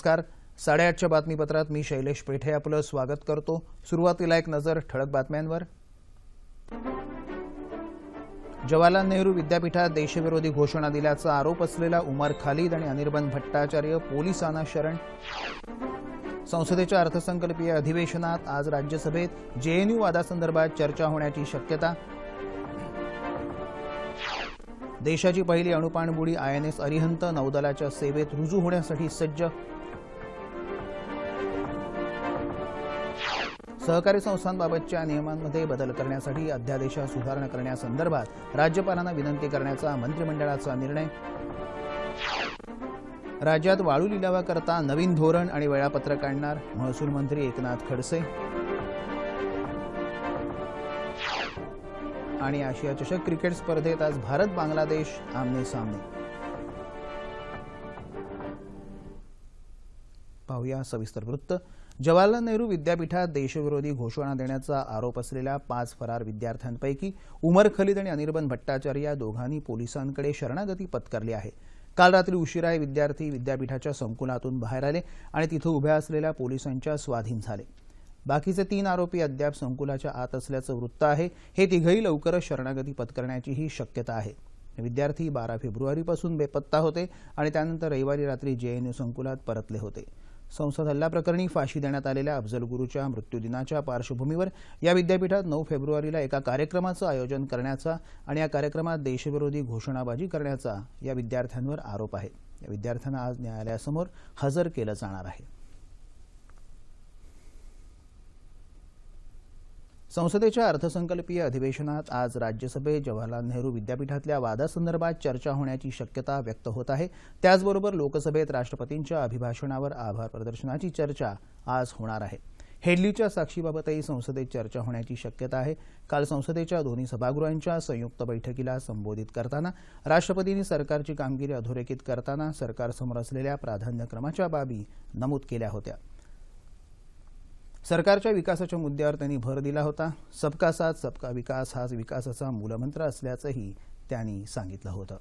नमस्कार. साडेआठच्या बातमीपत्रात मी शैलेश पेठे आपलं स्वागत करतो. सुरुवातीला एक नजर ठळक बातम्यांवर. जवाहरलाल नेहरू विद्यापीठात देशविरोधी घोषणा दिल्याचा आरोप असलेला उमर खालिद आणि अनिर्बन भट्टाचार्य पोलिसांना शरण. संसदेच्या अर्थसंकल्पीय अधिवेशनात आज राज्यसभेत जेएनयू वादासंदर्भात चर्चा होण्याची शक्यता. देशाची पहिली अणुपाणबुडी आयएनएस अरिहंत नौदलाच्या सेवेत रुजू होण्यासाठी सज्ज. सहकारी संस्थांबाबतच्या नियमांमध्ये बदल करण्यासाठी अध्यादेशात सुधारणा करण्यासंदर्भात राज्यपालांना विनंती करण्याचा मंत्रिमंडळाचा निर्णय. राज्यात वाळू लिलावाकरता नवीन धोरण आणि वेळापत्रक आणणार महसूल मंत्री एकनाथ खडसे. आणि आशिया चषक क्रिकेट स्पर्धेत आज भारत बांगलादेश आमने सामने. पाहूया सविस्तर वृत्त. जवाहरलाल नेहरू विद्यापीठात देशविरोधी घोषणा देण्याचा आरोप असलेल्या पाच फरार विद्यार्थ्यांपैकी उमर खलीद आणि अनिर्बन भट्टाचार्य या दोघांनी पोलिसांकडे शरणागती पत्करली आहे. काल रात्री उशिरा हे विद्यार्थी विद्यापीठाच्या संकुलातून बाहेर आले आणि तिथं उभ्या असलेल्या पोलिसांच्या स्वाधीन झाले. बाकीचे तीन आरोपी अद्याप संकुलाच्या आत असल्याचं वृत्त आहे. हे तिघही लवकरच शरणागती पत्करण्याचीही शक्यता आहे. विद्यार्थी बारा फेब्रुवारीपासून बेपत्ता होते आणि त्यानंतर रविवारी रात्री जेएनयू संकुलात परतले होते. संसद हल्ल्याप्रकरणी फाशी देण्यात आलेल्या अफजल गुरूच्या मृत्यूदिनाच्या पार्श्वभूमीवर या विद्यापीठात नऊ फेब्रुवारीला एका कार्यक्रमाचं आयोजन करण्याचा आणि या कार्यक्रमात देशविरोधी घोषणाबाजी करण्याचा या विद्यार्थ्यांवर आरोप आहे. या विद्यार्थ्यांना आज न्यायालयासमोर हजर केलं जाणार आहे. संसदेच्या अर्थसंकल्पीय अधिवेशनात आज राज्यसभेत जवाहरलाल नेहरू विद्यापीठातल्या वादासंदर्भात चर्चा होण्याची शक्यता व्यक्त होत आहे. त्याचबरोबर लोकसभेत राष्ट्रपतींच्या अभिभाषणावर आभार प्रदर्शनाची चर्चा आज होणार आहे. हेडलीच्या साक्षीबाबतही संसदेत चर्चा होण्याची शक्यता आहे. काल संसदेच्या दोन्ही सभागृहांच्या संयुक्त बैठकीला संबोधित करताना राष्ट्रपतींनी सरकारची कामगिरी अधोरेखित करताना सरकारसमोर असलेल्या प्राधान्यक्रमाच्या बाबी नमूद केल्या होत्या. सरकारच्या विकासाच्या मुद्द्यावर त्यांनी भर दिला होता. सबका साथ सबका विकास हाच विकासाचा मूलमंत्र असल्याचंही त्यांनी सांगितलं होतं.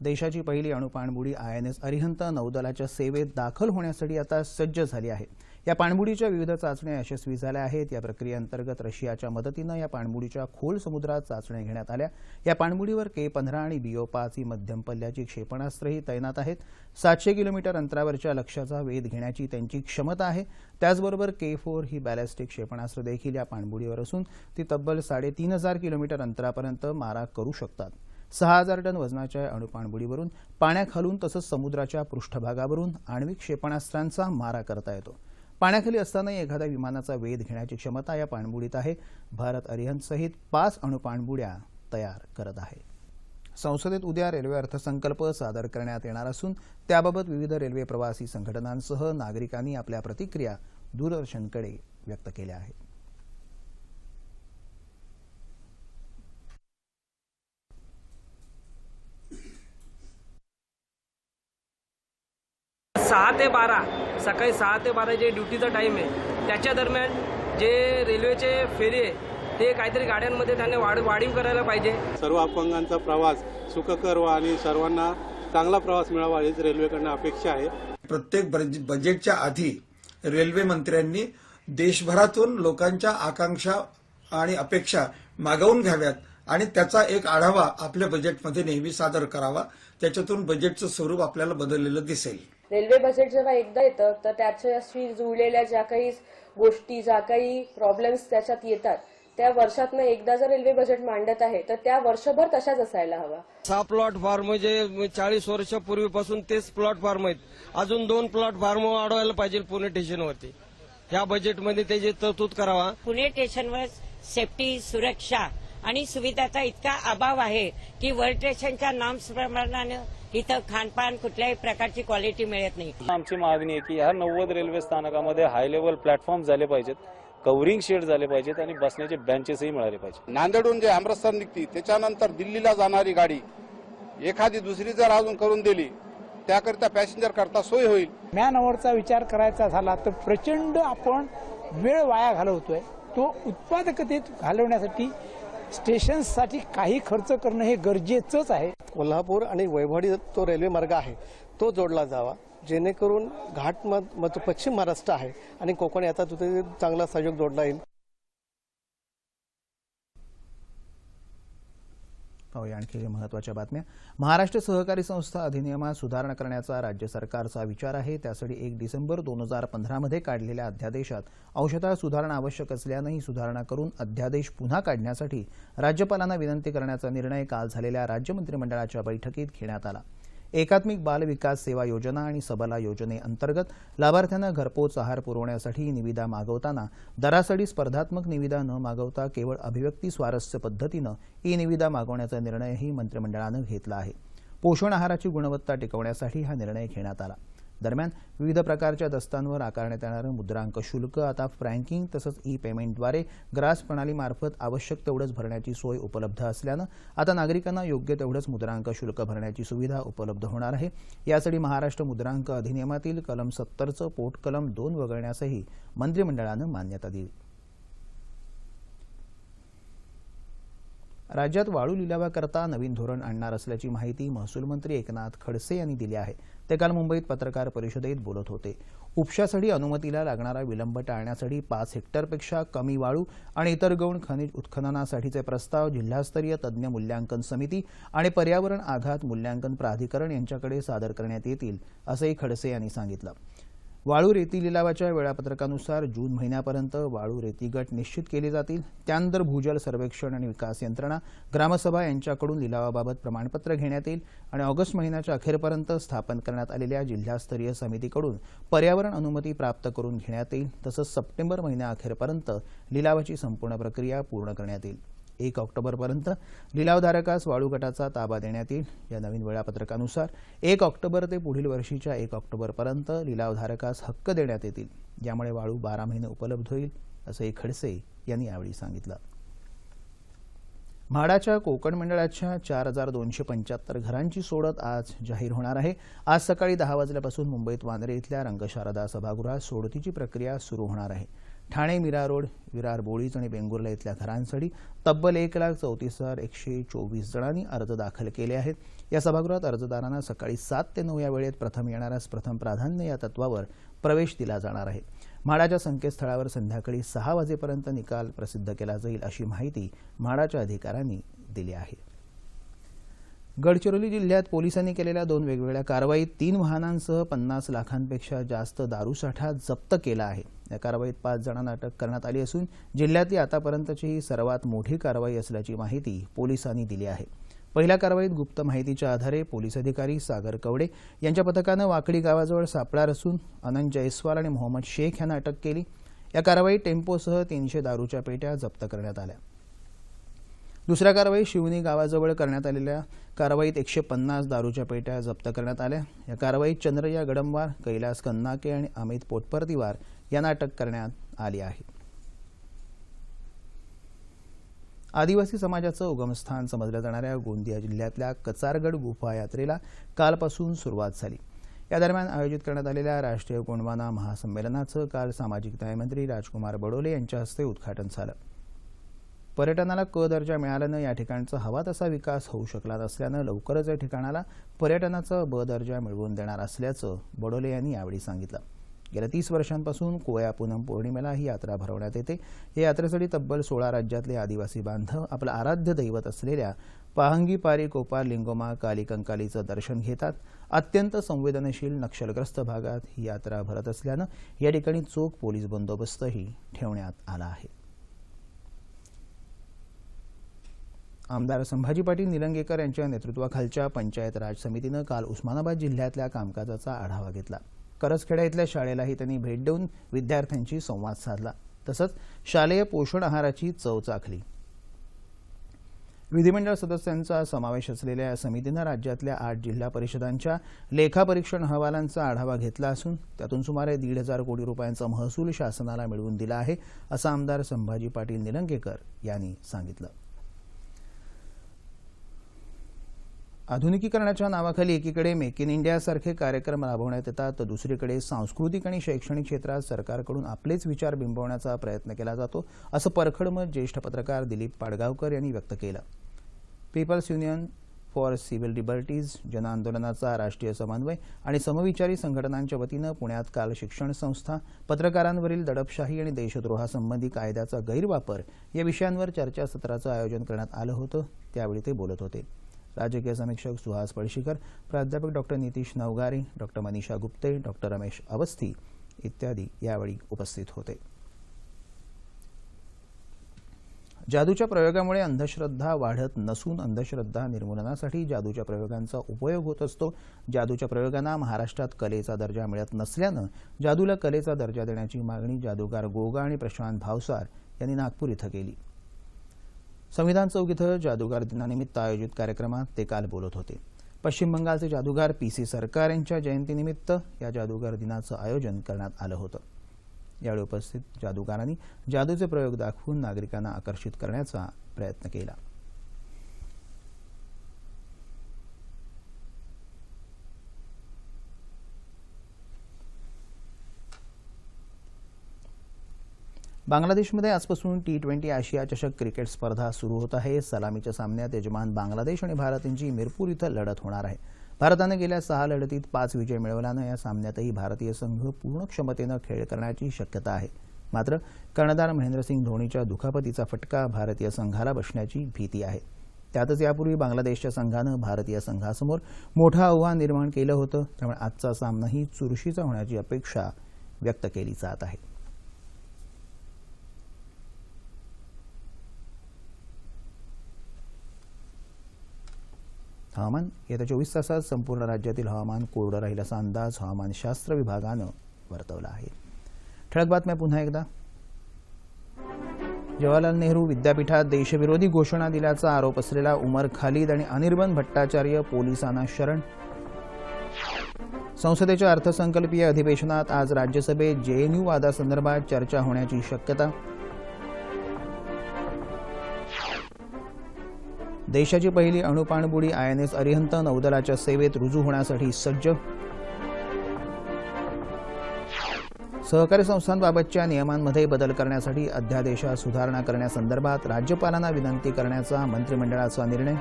देशाची पहिली अणुपाणबुडी एस अरिहंत नौदलाच्या सेवेत दाखल होण्यासाठी आता सज्ज झाली आहे. या पाणबुडीच्या विविध चाचण्या यशस्वी झाल्या आहेत. या प्रक्रियेअंतर्गत रशियाच्या मदतीनं या पाणबुडीच्या खोल समुद्रात चाचण्या घेण्यात आल्या. या पाणबुडीवर के पंधरा आणि बीओ पाच ही मध्यम पल्ल्याची क्षेपणास्त्रही तैनात आहेत. सातशे किलोमीटर अंतरावरच्या लक्ष्याचा वेध घेण्याची त्यांची क्षमता आहे. त्याचबरोबर के फोर ही बॅलिस्टिक क्षेपणास्त्र देखील या पाणबुडीवर असून ती तब्बल साडेतीन हजार किलोमीटर अंतरापर्यंत मारा करू शकतात. सहा हजार टन वजनाच्या या अणुपाणबुडीवरून पाण्याखालून तसंच समुद्राच्या पृष्ठभागावरून आण्विक क्षेपणास्त्रांचा मारा करता येतो. पाण्याखाली असतानाही एखाद्या विमानाचा वेध घेण्याची क्षमता या पाणबुडीत आहे. भारत अरिहंतसहित पाच अणुपाणबुड्या तयार करत आहे. संसदेत उद्या रेल्वे अर्थसंकल्प सादर करण्यात येणार असून त्याबाबत विविध रेल्वे प्रवासी संघटनांसह नागरिकांनी आपल्या प्रतिक्रिया दूरदर्शनकडे व्यक्त केल्या आहेत. सहा ते बारा सकाळी सहा ते बारा जे ड्युटीचा टाईम आहे त्याच्या दरम्यान जे रेल्वेचे फेरी आहे ते काहीतरी गाड्यांमध्ये त्यांनी वाढ वाढीव करायला पाहिजे. सर्व अपंगांचा प्रवास सुखकर व्हा आणि सर्वांना चांगला प्रवास मिळावा हीच रेल्वेकडनं अपेक्षा आहे. प्रत्येक बज- बजेटच्या आधी रेल्वे मंत्र्यांनी देशभरातून लोकांच्या आकांक्षा आणि अपेक्षा मागवून घ्याव्यात आणि त्याचा एक आढावा आपल्या बजेटमध्ये नेहमी सादर करावा. त्याच्यातून बजेटचं स्वरूप आपल्याला बदललेलं दिसेल. रेल्वे बजेट जेव्हा एकदा येतं तर त्याच्याशी जुळलेल्या ज्या काही गोष्टी ज्या काही प्रॉब्लेम्स त्याच्यात येतात त्या वर्षातनं एकदा जर रेल्वे बजेट मांडत आहे तर त्या वर्षभर तशाच असायला हवा. सहा प्लॉट फार्म जे चाळीस वर्षापूर्वीपासून तेच प्लॉट फार्म आहेत. अजून दोन प्लॉट फार्म वाढवायला पाहिजे पुणे स्टेशनवरती ह्या बजेटमध्ये त्याची तरतूद करावा. पुणे स्टेशनवर सेफ्टी सुरक्षा आणि सुविधाचा इतका अभाव आहे की वर्ल्ड स्टेशनच्या नॉर्म्स प्रमाणाने इथं खानपान कुठल्याही प्रकारची क्वालिटी मिळत नाही. आमची मागणी आहे की ह्या नव्वद रेल्वे स्थानकामध्ये हाय लेवल प्लॅटफॉर्म झाले पाहिजेत कव्हरिंग शेड झाले पाहिजेत आणि बसण्याचे बेंचेसही मिळाले पाहिजे नांदेडहून जे अमृतसर निघते त्याच्यानंतर दिल्लीला जाणारी गाडी एखादी दुसरी जर अजून करून दिली त्याकरिता पॅसेंजर करता सोय होईल. मॅन अवरचा विचार करायचा झाला तर प्रचंड आपण वेळ वाया घालवतोय. तो उत्पादकतेत घालवण्यासाठी स्टेशन्ससाठी काही खर्च करणं हे गरजेचंच आहे. कोल्हापूर आणि वैभववाडी तो रेल्वे मार्ग आहे. तो जोडला जावा. जेणेकरून घाट मध- पश्चिम महाराष्ट्र आहे आणि कोकण याचा तिथे चांगला सहयोग जोडला येईल. हो, पाहूया आणखी काही महत्त्वाच्या बातम्या. महाराष्ट्र सहकारी संस्था अधिनियमात सुधारणा करण्याचा राज्य सरकारचा विचार आहे. त्यासाठी एक डिसेंबर दोन हजार पंधरामध्ये काढलेल्या अध्यादेशात अंशतः सुधारणा आवश्यक असल्यानं ही सुधारणा करून अध्यादेश पुन्हा काढण्यासाठी राज्यपालांना विनंती करण्याचा निर्णय काल झालेल्या राज्य मंत्रिमंडळाच्या बैठकीत घेण्यात आला. एकात्मिक बाल विकास सेवा योजना आणि सबला योजनेअंतर्गत लाभार्थ्यांना घरपोच आहार पुरवण्यासाठी निविदा मागवताना दरासाठी स्पर्धात्मक निविदा न मागवता केवळ अभिव्यक्ती स्वारस्य पद्धतीनं ई निविदा मागवण्याचा निर्णयही मंत्रिमंडळानं घेतला आहे. पोषण आहाराची गुणवत्ता टिकवण्यासाठी हा निर्णय घेण्यात आला. दरम्यान विविध प्रकारच्या दस्तांवर आकारण्यात येणारं मुद्रांक शुल्क आता फ्रँकिंग तसंच ई पेमेंटद्वारे ग्रास प्रणालीमार्फत आवश्यक तेवढंच भरण्याची सोय उपलब्ध असल्यानं आता नागरिकांना योग्य तेवढंच मुद्रांक शुल्क भरण्याची सुविधा उपलब्ध होणार आहे. यासाठी महाराष्ट्र मुद्रांक अधिनियमातील कलम सत्तरचं पोटकलम दोन वगळण्यासही मंत्रिमंडळानं मान्यता दिली. राज्यात वाळू लिलावाकरता नवीन धोरण आणणार असल्याची माहिती महसूल मंत्री एकनाथ खडसे यांनी दिली आहे. ते काल मुंबईत पत्रकार परिषदेत बोलत होते. उपशासाठी अनुमतीला लागणारा विलंब टाळण्यासाठी पाच हेक्टरपेक्षा कमी वाळू आणि इतर गौण खनिज उत्खननासाठीचे प्रस्ताव जिल्हास्तरीय तज्ज्ञ मूल्यांकन समिती आणि पर्यावरण आघात मूल्यांकन प्राधिकरण यांच्याकडे सादर करण्यात येतील असंही खडसे यांनी सांगितलं. वाळू रेती लिलावाच्या वेळापत्रकानुसार जून महिन्यापर्यंत वाळू रेती गट निश्चित केले जातील. त्यानंतर भूजल सर्वेक्षण आणि विकास यंत्रणा ग्रामसभा यांच्याकडून लिलावाबाबत प्रमाणपत्र घेण्यात येईल आणि ऑगस्ट महिन्याच्या अखेरपर्यंत स्थापन करण्यात आलेल्या जिल्हास्तरीय समितीकडून पर्यावरण अनुमती प्राप्त करून घेण्यात येईल. तसंच सप्टेंबर महिन्याअखेरपर्यंत लिलावाची संपूर्ण प्रक्रिया पूर्ण करण्यात येईल. एक ऑक्टोबरपर्यंत लिलावधारकास वाळू गटाचा ताबा देण्यात येईल. या नवीन वेळापत्रकानुसार एक ऑक्टोबर ते पुढील वर्षीच्या एक ऑक्टोबरपर्यंत लिलावधारकास हक्क देण्यात येतील. यामुळे वाळू बारा महिने उपलब्ध होईल असंही खडसे यांनी यावेळी सांगितलं. म्हाडाच्या कोकण मंडळाच्या चार हजार दोनशे पंच्याहत्तर घरांची सोडत आज जाहीर होणार आहे. आज सकाळी दहा वाजल्यापासून मुंबईत वांद्रे इथल्या रंगशारदा सभागृहात सोडतीची प्रक्रिया सुरू होणार आहे. ठाणे मीरा रोड विरार बोळीज आणि वेंगुर्ला इथल्या घरांसाठी तब्बल एक लाख चौतीस हजार एकशे चोवीस जणांनी अर्ज दाखल केले आहेत. या सभागृहात अर्जदारांना सकाळी सात ते नऊ या वेळेत प्रथम येणाऱ्यास प्रथम प्राधान्य या तत्वावर प्रवेश दिला जाणार आहे. म्हाडाच्या संकेतस्थळावर संध्याकाळी सहा वाजेपर्यंत निकाल प्रसिद्ध केला जाईल अशी माहिती म्हाडाच्या अधिकाऱ्यांनी दिली आहे. गडचिरोली जिल्ह्यात पोलिसांनी केलेल्या दोन वेगवेगळ्या कारवाईत तीन वाहनांसह पन्नास लाखांपेक्षा जास्त दारूसाठा जप्त केला आहे. या कारवाईत पाच जणांना अटक करण्यात आली असून जिल्ह्यातली आतापर्यंतची ही सर्वात मोठी कारवाई असल्याची माहिती पोलिसांनी दिली आहे. पहिल्या कारवाईत गुप्त माहितीच्या आधारे पोलीस अधिकारी सागर कवडे यांच्या पथकानं वाकडी गावाजवळ सापळा रचून अनंत जयस्वाल आणि मोहम्मद शेख यांना अटक केली. या कारवाईत टेम्पोसह तीनशे दारूच्या पेट्या जप्त करण्यात आल्या. दुसऱ्या कारवाई शिवनी गावाजवळ करण्यात आलेल्या कारवाईत एकशे पन्नास दारूच्या पेट्या जप्त करण्यात आल्या. या कारवाईत चंद्रया गडंवार कैलास कन्नाके आणि अमित पोटपर्तीवार यांना अटक करण्यात आली आहे. आदिवासी समाजाचं उगमस्थान समजल्या जाणाऱ्या गोंदिया जिल्ह्यातल्या कचारगड गुफा यात्रेला कालपासून सुरुवात झाली. या दरम्यान आयोजित करण्यात आलेल्या राष्ट्रीय गोंडवाना महासंमेलनाचं काल सामाजिक न्यायमंत्री राजकुमार बडोले यांच्या हस्ते उद्घाटन झालं. पर्यटनाला क दर्जा मिळाल्यानं या ठिकाणचा हवा तसा विकास होऊ शकला नसल्यानं लवकरच या ठिकाणाला पर्यटनाचा ब दर्जा मिळवून देणार असल्याचं बडोले यांनी यावेळी सांगितलं. गेल्या तीस वर्षांपासून कोया पूनम पौर्णिमेला ही यात्रा भरवण्यात येते. या यात्रेसाठी तब्बल सोळा राज्यातले आदिवासी बांधव आपलं आराध्य दैवत असलेल्या पाहंगी पारी कोपार लिंगोमा काली कंकालीचं दर्शन घेतात. अत्यंत संवेदनशील नक्षलग्रस्त भागात ही यात्रा भरत असल्यानं या ठिकाणी चोख पोलीस बंदोबस्तही ठेवण्यात आला आहे. आमदार संभाजी पाटील निलंगेकर यांच्या नेतृत्वाखालच्या पंचायत राज समितीनं काल उस्मानाबाद जिल्ह्यातल्या कामकाजाचा आढावा घेतला. करसखेडा इथल्या शाळेलाही त्यांनी भेट देऊन विद्यार्थ्यांशी संवाद साधला. तसंच शालेय पोषण आहाराची चव चाखली. विधिमंडळ सदस्यांचा समावेश असलेल्या या समितीनं राज्यातल्या आठ जिल्हा परिषदांच्या लेखापरीक्षण अहवालांचा आढावा घेतला असून त्यातून सुमारे दीड हजार कोटी रुपयांचा महसूल शासनाला मिळवून दिला आहे असं आमदार संभाजी पाटील निलंगेकर यांनी सांगितलं. आधुनिकीकरणाच्या नावाखाली एकीकडे मेक इन इंडियासारखे कार्यक्रम राबवण्यात येतात तर दुसरीकडे सांस्कृतिक आणि शैक्षणिक क्षेत्रात सरकारकडून आपलेच विचार बिंबवण्याचा प्रयत्न केला जातो असं परखड मत ज्येष्ठ पत्रकार दिलीप पाडगावकर यांनी व्यक्त केलं. People's union for civil liberties जनआंदोलनाचा राष्ट्रीय समन्वय आणि समविचारी संघटनांच्या वतीनं पुण्यात काल शिक्षण संस्था पत्रकारांवरील दडपशाही आणि देशद्रोहासंबंधी कायद्याचा गैरवापर या विषयांवर चर्चासत्राचं आयोजन करण्यात आलं होतं त्यावेळी ते बोलत होते. राजकीय समीक्षक सुहास पळशीकर प्राध्यापक doctor Nitish Navgare doctor Manisha Gupte doctor Ramesh Awasthi इत्यादी यावेळी उपस्थित होते. जादूच्या प्रयोगामुळे अंधश्रद्धा वाढत नसून अंधश्रद्धा निर्मूलनासाठी जादूच्या प्रयोगांचा उपयोग होत असतो. जादूच्या प्रयोगांना महाराष्ट्रात कलेचा दर्जा मिळत नसल्यानं जादूला कलेचा दर्जा देण्याची मागणी जादूगार गोगा आणि प्रशांत भावसार यांनी नागपूर इथं केली. संविधान चौक इथं जादूगार दिनानिमित्त आयोजित कार्यक्रमात ते काल बोलत होते. पश्चिम बंगालचे जादूगार पी सी सरकार यांच्या जयंतीनिमित्त या जादूगार दिनाचं आयोजन करण्यात आलं होतं. यावेळी उपस्थित जादूगारांनी जादूचे प्रयोग दाखवून नागरिकांना आकर्षित करण्याचा प्रयत्न केला. बांगलादेशमध्ये आजपासून टी ट्वेंटी आशिया चषक क्रिकेट स्पर्धा सुरू होत आहे. सलामीच्या सामन्यात यजमान बांगलादेश आणि भारत यांची मिरपूर इथं लढत होणार आहे. भारतानं गेल्या सहा लढतीत पाच विजय मिळवल्यानं या सामन्यातही भारतीय संघ पूर्ण क्षमतेनं खेळ करण्याची शक्यता आहे. मात्र कर्णधार महेंद्रसिंग धोनीच्या दुखापतीचा फटका भारतीय संघाला बसण्याची भीती आहे. त्यातच यापूर्वी बांगलादेशच्या संघानं भारतीय संघासमोर मोठं आव्हान निर्माण केलं होतं. त्यामुळे आजचा सामनाही चुरशीचा होण्याची अपेक्षा व्यक्त केली जात आहे. हवामान. येत्या चोवीस तासात संपूर्ण राज्यातील हवामान कोरडं राहील असा अंदाज हवामानशास्त्र विभागानं वर्तवला आहे. ठळक बातम्या पुन्हा एकदा. जवाहरलाल नेहरू विद्यापीठात देशविरोधी घोषणा दिल्याचा आरोप असलेला उमर खालिद आणि अनिर्बन भट्टाचार्य पोलिसांना शरण. संसदेच्या अर्थसंकल्पीय अधिवेशनात आज राज्यसभेत जेएनयू वादासंदर्भात चर्चा होण्याची शक्यता देशाची पहिली अणुपाणबुडी एस अरिहंत नौदलाच्या सेवेत रुजू होण्यासाठी सज्ज. सहकारी संस्थांबाबतच्या नियमांमध्ये बदल करण्यासाठी अध्यादेशात सुधारणा करण्यासंदर्भात राज्यपालांना विनंती करण्याचा मंत्रिमंडळाचा निर्णय.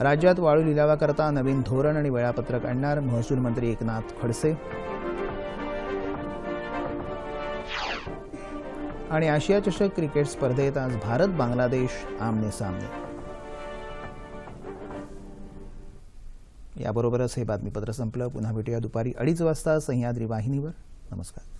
राज्यात वाळू लिलावाकरता नवीन धोरण आणि वेळापत्रक आणणार महसूल मंत्री एकनाथ खडसे. आणि आशिया चषक क्रिकेट स्पर्धेत आज भारत बांगलादेश आमने सामने. याबरोबरच हे बातमीपत्र संपलं. पुन्हा भेटूया दुपारी अडीच वाजता सह्याद्री वाहिनीवर. नमस्कार.